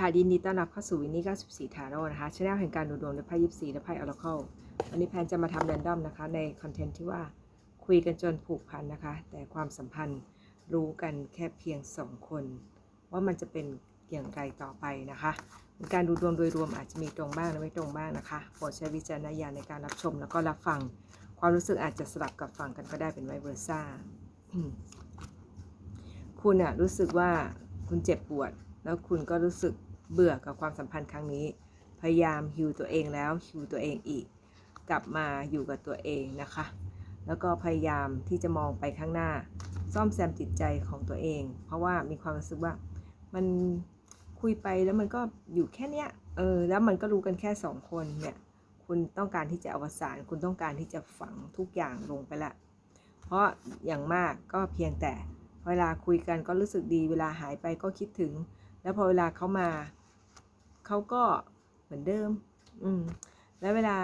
ค่ะยินดีต้อนรับเข้าสู่วินนี่94ทาโร่นะคะช anel แห่งการดูดวงด้วยไพ่ยิปซีและไพ่ออร์เคิลวันนี้แพนจะมาทำแรนดอมนะคะ ในคอนเทนต์ที่ว่าคุยกันจนผูกพันนะคะ แต่ความสัมพันธ์รู้กันแค่เพียง 2 คน ว่ามันจะเป็นอย่างไรต่อไปนะคะการดูดวงโดยรวมอาจจะมีตรงบ้างและไม่ตรงบ้างนะคะโปรดใช้วิจารณญาณในการรับชมแล้วก็รับฟัง ความรู้สึกอาจจะสลับกับฟังกันก็ได้เป็นไวเวอร์ซ่าคุณอะรู้สึกว่าคุณเจ็บปวด แล้วคุณก็รู้สึก เบื่อกับความสัมพันธ์ครั้งนี้ พยายามฮิวตัวเองแล้วฮิวตัวเองอีก กลับมาอยู่กับตัวเองนะคะ แล้วก็พยายามที่จะมองไปข้างหน้า ซ่อมแซมจิตใจของตัวเอง เพราะว่ามีความรู้สึกว่ามันคุยไปแล้วมันก็อยู่แค่เนี้ยเออแล้วมันก็รู้กันแค่สองคนเนี่ยคุณต้องการที่จะอวสานคุณต้องการที่จะฝังทุกอย่างลงไปละ เพราะอย่างมากก็เพียงแต่เวลาคุยกันก็รู้สึกดี เวลาหายไปก็คิดถึง แล้วพอเวลาเขามา เขาก็เหมือนเดิม อืม แล้วเวลา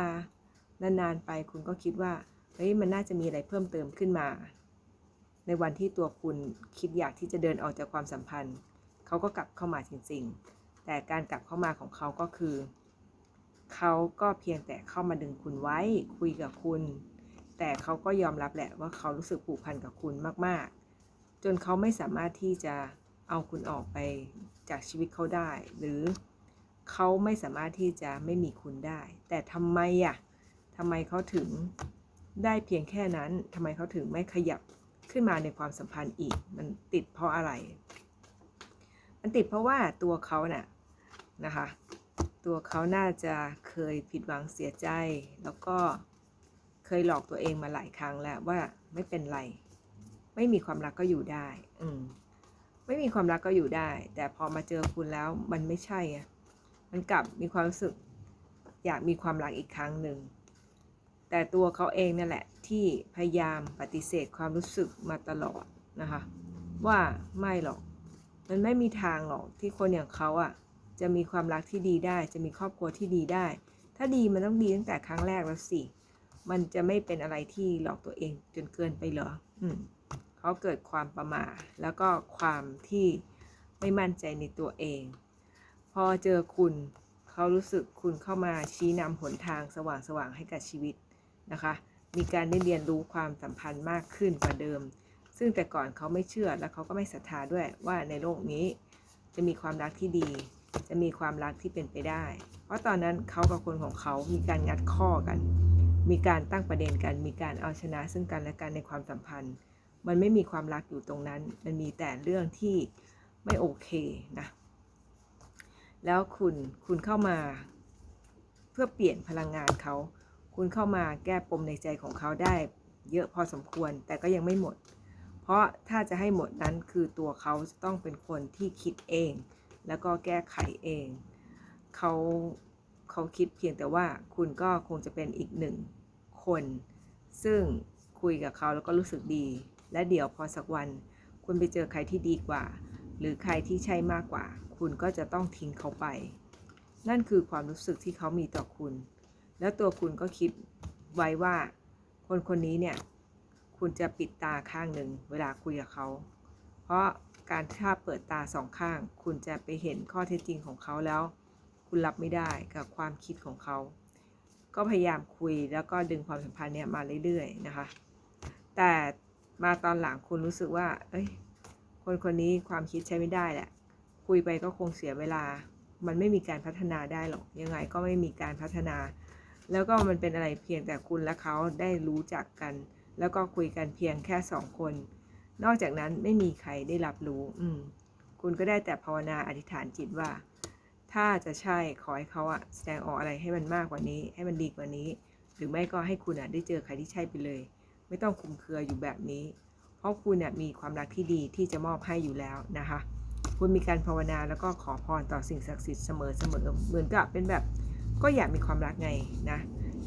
นานๆไปคุณก็คิดว่า เฮ้ย มันน่าจะมีอะไรเพิ่มเติมขึ้นมา ในวันที่ตัวคุณคิดอยากที่จะเดินออกจากความสัมพันธ์ เขาก็กลับเข้ามาจริง ๆ แต่การกลับเข้ามาของเขาก็คือ เขาก็เพียงแต่เข้ามาดึงคุณไว้ คุยกับคุณ แต่เขาก็ยอมรับแหละว่าเขารู้สึกผูกพันกับคุณมาก ๆ จนเขาไม่สามารถที่จะ เอาคุณออกไปจากชีวิตเขาได้ หรือเขาไม่สามารถที่จะไม่มีคุณได้ แต่ทำไมอะทำไมเขาถึงได้เพียงแค่นั้นทำไมเขาถึงไม่ขยับขึ้นมาในความสัมพันธ์อีก มันติดเพราะอะไร มันติดเพราะว่าตัวเขาเน่ะนะคะ ตัวเขาน่าจะเคยผิดหวังเสียใจ แล้วก็เคยหลอกตัวเองมาหลายครั้งแล้วว่าไม่เป็นไร ไม่มีความรักก็อยู่ได้ อืม ไม่มีความรักก็อยู่ได้ แต่พอมาเจอคุณแล้วมันไม่ใช่อะมันกลับมีความรู้สึกอยากมีความรักอีกครั้งหนึ่ง แต่ตัวเขาเองนั่นแหละที่พยายามปฏิเสธความรู้สึกมาตลอดนะคะ ว่าไม่หรอก มันไม่มีทางหรอกที่คนอย่างเขาอะจะมีความรักที่ดีได้ จะมีครอบครัวที่ดีได้ ถ้าดีมันต้องดีตั้งแต่ครั้งแรกแล้วสิ มันจะไม่เป็นอะไรที่หลอกตัวเองจนเกินไปเหรอ อืม เขาเกิดความประมาทแล้วก็ความที่ไม่มั่นใจในตัวเอง พอเจอคุณเขารู้สึกคุณเข้ามาชี้นำหนทางสว่างๆให้กับชีวิตนะคะ มีการได้เรียนรู้ความสัมพันธ์มากขึ้นกว่าเดิม ซึ่งแต่ก่อนเขาไม่เชื่อและเขาก็ไม่ศรัทธาด้วยว่าในโลกนี้จะมีความรักที่ดี จะมีความรักที่เป็นไปได้ เพราะตอนนั้นเขากับคนของเขามีการงัดข้อกัน มีการตั้งประเด็นกัน มีการเอาชนะซึ่งกันและกันในความสัมพันธ์ มันไม่มีความรักอยู่ตรงนั้น มันมีแต่เรื่องที่ไม่โอเคนะ แล้วคุณคุณเข้ามาเพื่อเปลี่ยนพลังงานเขา คุณเข้ามาแก้ปมในใจของเขาได้ เยอะพอสมควรแต่ก็ยังไม่หมด เพราะถ้าจะให้หมดนั้นคือตัวเขาต้องเป็นคนที่คิดเอง แล้วก็แก้ไขเอง เขาเขาคิดเพียงแต่ว่าคุณก็คงจะเป็นอีกหนึ่งคน ซึ่งคุยกับเขาแล้วก็รู้สึกดี และเดี๋ยวพอสักวัน คุณไปเจอใครที่ดีกว่า หรือใครที่ใช่มากกว่า คุณก็จะต้องทิ้งเขาไป นั่นคือความรู้สึกที่เขามีต่อคุณ แล้วตัวคุณก็คิดไว้ว่า คนคนนี้เนี่ย คุณจะปิดตาข้างหนึ่งเวลาคุยกับเขา เพราะการถ้าเปิดตาสองข้าง คุณจะไปเห็นข้อเท็จจริงของเขาแล้ว คุณรับไม่ได้กับความคิดของเขา ก็พยายามคุยแล้วก็ดึงความสัมพันธ์เนี่ยมาเรื่อยๆนะคะ แต่ มาตอนหลังคุณรู้สึกว่า เอ้ย คนคนนี้ความคิดใช้ไม่ได้แหละ คุยไปก็คงเสียเวลา มันไม่มีการพัฒนาได้หรอก ยังไงก็ไม่มีการพัฒนา แล้วก็มันเป็นอะไรเพียงแต่คุณและเขาได้รู้จักกัน แล้วก็คุยกันเพียงแค่สองคน นอกจากนั้นไม่มีใครได้รับรู้ อืม คุณก็ได้แต่ภาวนาอธิษฐานจิตว่า ถ้าจะใช่ขอให้เขาอะแสดงออกอะไรให้มันมากกว่านี้ ให้มันดีกว่านี้ หรือไม่ก็ให้คุณอะได้เจอใครที่ใช่ไปเลย ไม่ต้องคุมเครืออยู่แบบนี้ เพราะคุณเนี่ยมีความรักที่ดีที่จะมอบให้อยู่แล้วนะคะ คุณมีการภาวนาแล้วก็ขอพรต่อสิ่งศักดิ์สิทธิ์เสมอเสมอเหมือนกับเป็นแบบก็อยากมีความรักไงนะ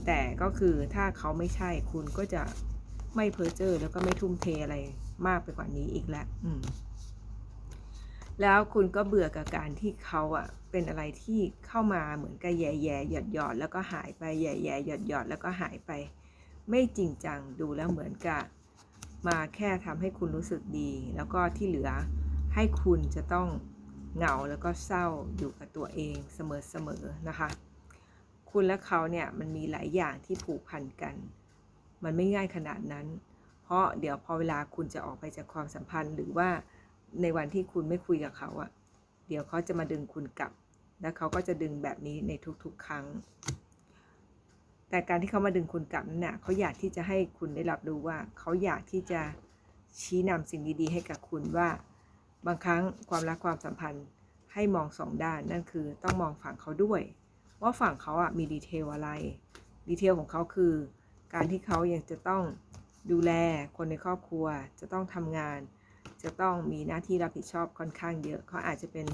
แต่ก็คือถ้าเขาไม่ใช่คุณก็จะไม่เพ้อเจ้อแล้วก็ไม่ทุ่มเทอะไรมากไปกว่านี้อีกแล้วอืมแล้วคุณก็เบื่อกับการที่เขาอะเป็นอะไรที่เข้ามาเหมือนกับแย่แย่หยอดหยอดแล้วก็หายไปแย่แย่หยอดหยอดแล้วก็หายไป ไม่จริงจังดูแล้วเหมือนกับมาแค่ทำให้คุณรู้สึกดี แล้วก็ที่เหลือให้คุณจะต้องเหงาแล้วก็เศร้าอยู่กับตัวเองเสมอๆนะคะ คุณและเขาเนี่ยมันมีหลายอย่างที่ผูกพันกัน มันไม่ง่ายขนาดนั้น เพราะเดี๋ยวพอเวลาคุณจะออกไปจากความสัมพันธ์ หรือว่าในวันที่คุณไม่คุยกับเขาอะเดี๋ยวเขาจะมาดึงคุณกลับ และเขาก็จะดึงแบบนี้ในทุกๆ ครั้ง แต่การที่เขามาดึงคุณกลับนั้นน่ะเขาอยากที่จะให้คุณได้รับรู้ว่า เขาอยากที่จะชี้นำสิ่งดีๆ ให้กับคุณว่า บางครั้งความรักความสัมพันธ์ให้มองสองด้านนั่นคือต้องมองฝั่งเขาด้วย ว่าฝั่งเขาอะมีดีเทลอะไร ดีเทลของเขาคือ การที่เขายังจะต้องดูแลคนในครอบครัว จะต้องทำงาน จะต้องมีหน้าที่รับผิดชอบค่อนข้างเยอะเขาอาจจะเป็น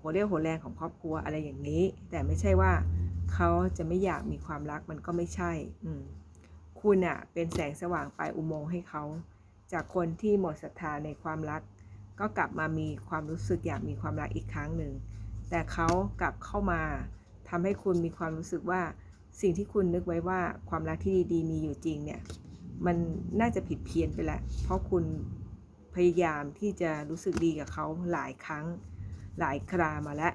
หัวเรี่ยวหัวแรงของครอบครัวอะไรอย่างนี้ แต่ไม่ใช่ว่า เขาจะไม่อยากมีความรักมันก็ไม่ใช่ อืมคุณอะเป็นแสงสว่างปลายอุโมงค์ให้เขา จากคนที่หมดศรัทธาในความรัก ก็กลับมามีความรู้สึกอยากมีความรักอีกครั้งหนึ่ง แต่เขากลับเข้ามาทำให้คุณมีความรู้สึกว่า สิ่งที่คุณนึกไว้ว่าความรักที่ดีๆ มีอยู่จริงเนี่ย มันน่าจะผิดเพี้ยนไปแล้วเพราะคุณพยายามที่จะรู้สึกดีกับเขาหลายครั้งหลายครามาแล้ว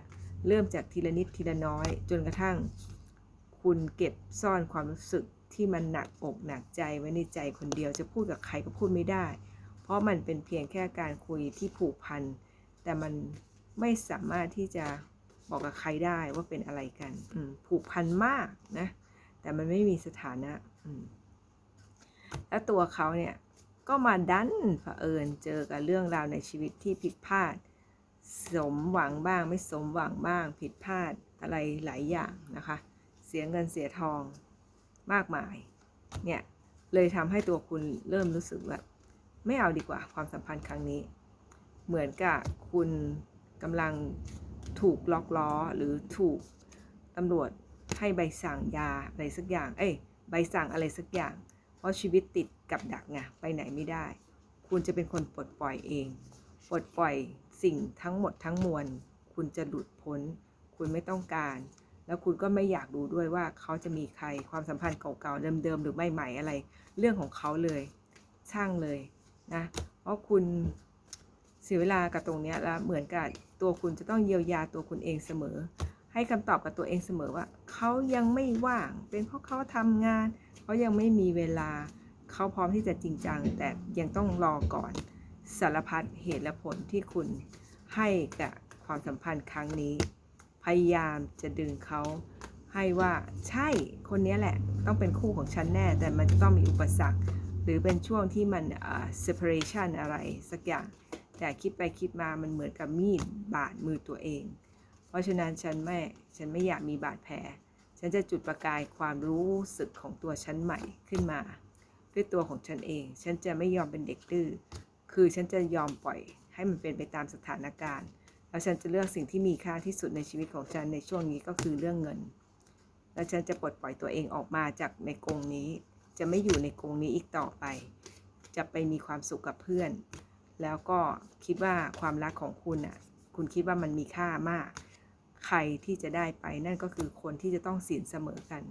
เริ่มจากทีละนิดทีละน้อย จนกระทั่ง คุณเก็บซ่อนความรู้สึกที่มันหนักอกหนักใจไว้ในใจคนเดียวจะพูดกับใครก็พูดไม่ได้ เพราะมันเป็นเพียงแค่การคุยที่ผูกพัน แต่มันไม่สามารถที่จะบอกกับใครได้ว่าเป็นอะไรกันผูกพันมากนะ แต่มันไม่มีสถานะแล้วตัวเขาเนี่ยก็มาดันเผอิญเจอกับเรื่องราวในชีวิตที่ผิดพลาด สมหวังบ้างไม่สมหวังบ้าง ผิดพลาดอะไรหลายอย่างนะคะ เสียเงินเสียทองมากมาย เนี่ย เลยทำให้ตัวคุณเริ่มรู้สึกแบบไม่เอาดีกว่าความสัมพันธ์ครั้งนี้ เหมือนกับคุณกำลังถูกล็อกล้อหรือถูกตำรวจให้ใบสั่งยาอะไรสักอย่าง เอ้ยใบสั่งอะไรสักอย่าง เพราะชีวิตติดกับดักไงไปไหนไม่ได้ คุณจะเป็นคนปลดปล่อยเอง ปลดปล่อย สิ่งทั้งหมดทั้งมวล คุณจะหลุดพ้น คุณไม่ต้องการ แล้วคุณก็ไม่อยากรู้ด้วยว่าเขาจะมีใครความสัมพันธ์เก่าๆเดิมๆหรือใหม่ๆอะไร เรื่องของเขาเลย ช่างเลยนะเพราะคุณเสียเวลากับตรงนี้แล้วเหมือนกับตัวคุณจะต้องเยียวยาตัวคุณเองเสมอ ให้คำตอบกับตัวเองเสมอว่า เขายังไม่ว่าง เป็นเพราะเขาทำงาน เขายังไม่มีเวลา เขาพร้อมที่จะจริงจัง แต่ยังต้องรอก่อน สารพัดเหตุและผลที่คุณให้กับความสัมพันธ์ครั้งนี้ พยายามจะดึงเขาให้ว่าใช่คนนี้แหละต้องเป็นคู่ของฉันแน่ แต่มันจะต้องมีอุปสรรค หรือเป็นช่วงที่มัน separation อะไรสักอย่าง แต่คิดไปคิดมามันเหมือนกับมีดบาดมือตัวเอง เพราะฉะนั้นฉันไม่ฉันไม่อยากมีบาดแผล ฉันจะจุดประกายความรู้สึกของตัวฉันใหม่ขึ้นมา ด้วยตัวของฉันเอง ฉันจะไม่ยอมเป็นเด็กดื้อ คือฉันจะยอมปล่อยให้มันเป็นไปตามสถานการณ์ แล้วฉันจะเลือกสิ่งที่มีค่าที่สุดในชีวิตของฉันในช่วงนี้ก็คือเรื่องเงิน และฉันจะปลดปล่อยตัวเองออกมาจากในกรงนี้ จะไม่อยู่ในกรงนี้อีกต่อไป จะไปมีความสุขกับเพื่อน แล้วก็คิดว่าความรักของคุณอะ คุณคิดว่ามันมีค่ามาก ใครที่จะได้ไปนั่นก็คือคนที่จะต้องสินเสมอกัน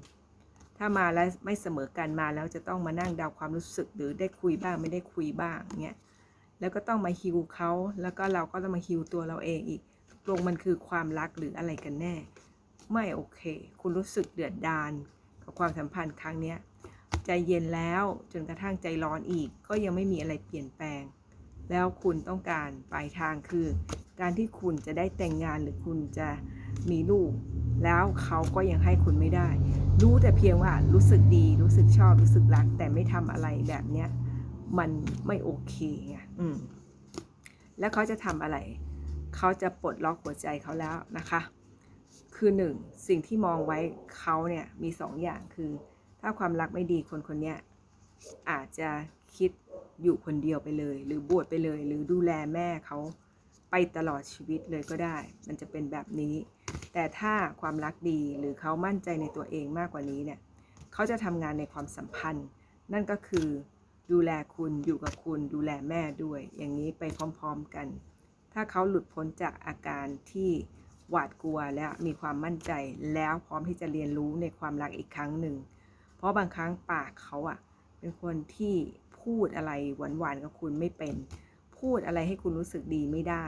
ถ้ามาแล้วไม่เสมอกันมาแล้วจะต้องมานั่งเดาความรู้สึกหรือได้คุยบ้างไม่ได้คุยบ้างเงี้ย แล้วก็ต้องมาฮิวเขาแล้วก็เราก็ต้องมาฮิวตัวเราเองอีกตกลงมันคือความรักหรืออะไรกันแน่ ไม่โอเค คุณรู้สึกเดือดดาลกับความสัมพันธ์ครั้งเนี้ยใจเย็นแล้วจนกระทั่งใจร้อนอีก ก็ยังไม่มีอะไรเปลี่ยนแปลง แล้วคุณต้องการปลายทางคือ การที่คุณจะได้แต่งงานหรือคุณจะมีลูก แล้วเขาก็ยังให้คุณไม่ได้ รู้แต่เพียงว่ารู้สึกดี รู้สึกชอบรู้สึกรัก แต่ไม่ทำอะไรแบบเนี้ยมันไม่โอเคไงอืม แล้วเขาจะทำอะไร เขาจะปลดล็อกหัวใจเขาแล้วนะคะ คือหนึ่งสิ่งที่มองไว้เขาเนี่ยมีสองอย่างคือ ถ้าความรักไม่ดีคนคนนี้อาจจะคิดอยู่คนเดียวไปเลย หรือบวชไปเลย หรือดูแลแม่เขาไปตลอดชีวิตเลยก็ได้ มันจะเป็นแบบนี้ แต่ถ้าความรักดีหรือเขามั่นใจในตัวเองมากกว่านี้เนี่ย เขาจะทำงานในความสัมพันธ์ นั่นก็คือ ดูแลคุณอยู่กับคุณดูแลแม่ด้วย อย่างนี้ไปพร้อมๆกัน ถ้าเขาหลุดพ้นจากอาการที่หวาดกลัวและมีความมั่นใจแล้วพร้อมที่จะเรียนรู้ในความรักอีกครั้งหนึ่ง เพราะบางครั้งปากเขาอะเป็นคนที่พูดอะไรหวานๆกับคุณไม่เป็น พูดอะไรให้คุณรู้สึกดีไม่ได้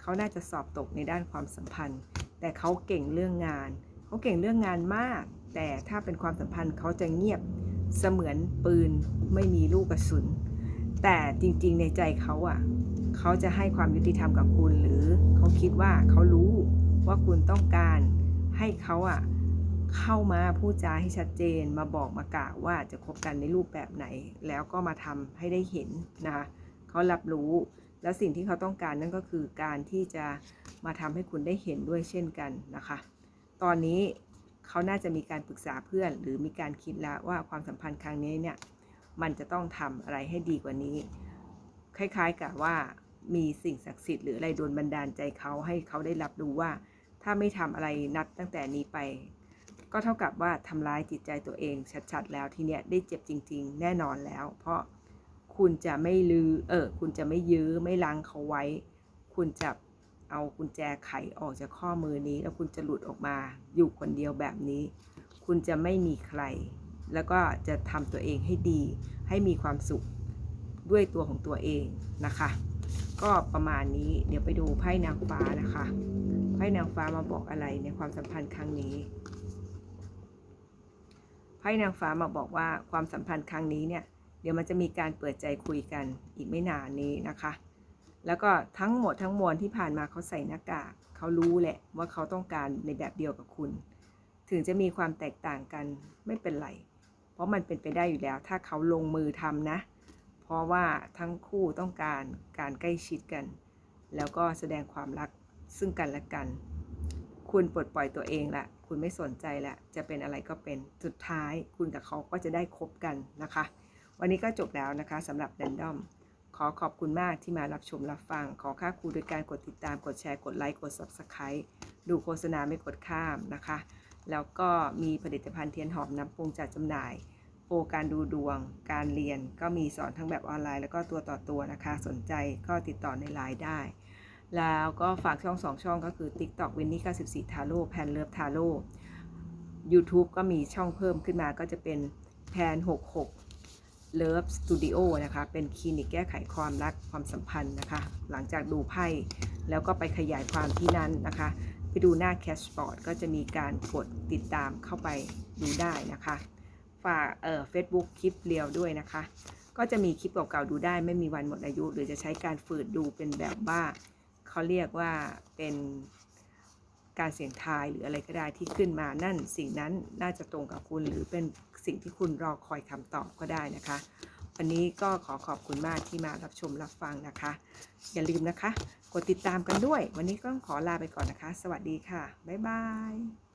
เขเขาน่าจะสอบตกในด้านความสัมพันธ์ แต่เขาเก่งเรื่องงาน เขาเก่งเรื่องงานมาก แต่ถ้าเป็นความสัมพันธ์เขาจะเงียบ เสมือนปืนไม่มีลูกกระสุน แต่จริงๆในใจเขาอะเขาจะให้ความยุติธรรมกับคุณ หรือเขาคิดว่าเขารู้ว่าคุณต้องการให้เขาอะเข้ามาพูดจาให้ชัดเจนมาบอกมากล่าวว่าจะคบกันในรูปแบบไหน แล้วก็มาทำให้ได้เห็นนะคะเขารับรู้แล้วสิ่งที่เขาต้องการนั่นก็คือการที่จะมาทำให้คุณได้เห็นด้วยเช่นกันนะคะ ตอนนี้ เขาน่าจะมีการปรึกษาเพื่อน หรือมีการคิดแล้วว่าความสัมพันธ์ครั้งนี้เนี่ยมันจะต้องทำอะไรให้ดีกว่านี้ คล้ายๆกับว่ามีสิ่งศักดิ์สิทธิ์หรืออะไรโดนบันดาลใจเขาให้เขาได้รับรู้ว่า ถ้าไม่ทำอะไรนัดตั้งแต่นี้ไป ก็เท่ากับว่าทำร้ายจิตใจตัวเองชัดๆ แล้วทีเนี้ยได้เจ็บจริง ๆ แน่นอนแล้ว เพราะคุณจะไม่ลือเออคุณจะไม่ยื้อไม่ลังเขาไว้ คุณจะ เอากุญแจไขออกจากข้อมือนี้ แล้วคุณจะหลุดออกมาอยู่คนเดียวแบบนี้ คุณจะไม่มีใคร แล้วก็จะทำตัวเองให้ดี ให้มีความสุขด้วยตัวของตัวเองนะคะ ก็ประมาณนี้เดี๋ยวไปดูไพ่นางฟ้านะคะไพ่นางฟ้ามาบอกอะไรในความสัมพันธ์ครั้งนี้ไพ่นางฟ้ามาบอกว่าความสัมพันธ์ครั้งนี้เนี่ยเดี๋ยวมันจะมีการเปิดใจคุยกันอีกไม่นานนี้นะคะ แล้วก็ทั้งหมดทั้งมวลที่ผ่านมาเขาใส่หน้ากากเขารู้แหละว่าเขาต้องการในแบบเดียวกับคุณ ถึงจะมีความแตกต่างกันไม่เป็นไร เพราะมันเป็นไปได้อยู่แล้ว ถ้าเขาลงมือทำนะ เพราะว่าทั้งคู่ต้องการการใกล้ชิดกัน แล้วก็แสดงความรักซึ่งกันและกัน คุณปลดปล่อยตัวเองละคุณไม่สนใจละจะเป็นอะไรก็เป็นสุดท้ายคุณกับเขาก็จะได้คบกันนะคะ วันนี้ก็จบแล้วนะคะสำหรับ Random ขอขอบคุณมากที่มารับชมรับฟัง ขอค่าครูโดยการกดติดตาม กดแชร์ กดไลค์ กด Subscribe ดูโฆษณาไม่กดข้ามนะคะ แล้วก็มีผลิตภัณฑ์เทียนหอมน้ำปรุงจัดจำหน่าย โปรการดูดวง การเรียน ก็มีสอนทั้งแบบออนไลน์แล้วก็ตัวต่อตัวนะคะ สนใจก็ติดต่อในไลน์ได้ แล้วก็ฝากช่องสองช่องก็คือ TikTok วินนี่94ทาโร่แพนเลิฟทาโร่ YouTube ก็มีช่องเพิ่มขึ้นมาก็จะเป็นแพน66 Love Studio นะคะ เป็นคลินิกแก้ไขความรักความสัมพันธ์นะคะ หลังจากดูไพ่แล้วก็ไปขยายความที่นั้นนะคะ ไปดูหน้าแคชบอร์ดก็จะมีการกดติดตามเข้าไปดูได้นะคะ ฝากเอ่อ Facebook คลิปเรียวด้วยนะคะ ก็จะมีคลิปเก่าๆดูได้ ไม่มีวันหมดอายุ หรือจะใช้การฝืดดูเป็นแบบว่าเขาเรียกว่าเป็น การเสี่ยงทายหรืออะไรก็ได้ที่ขึ้นมานั่นสิ่งนั้นน่าจะตรงกับคุณหรือเป็นสิ่งที่คุณรอคอยคำตอบก็ได้นะคะ วันนี้ก็ขอขอบคุณมากที่มารับชมรับฟังนะคะ อย่าลืมนะคะ กดติดตามกันด้วย วันนี้ก็ขอลาไปก่อนนะคะ สวัสดีค่ะ บ๊ายบาย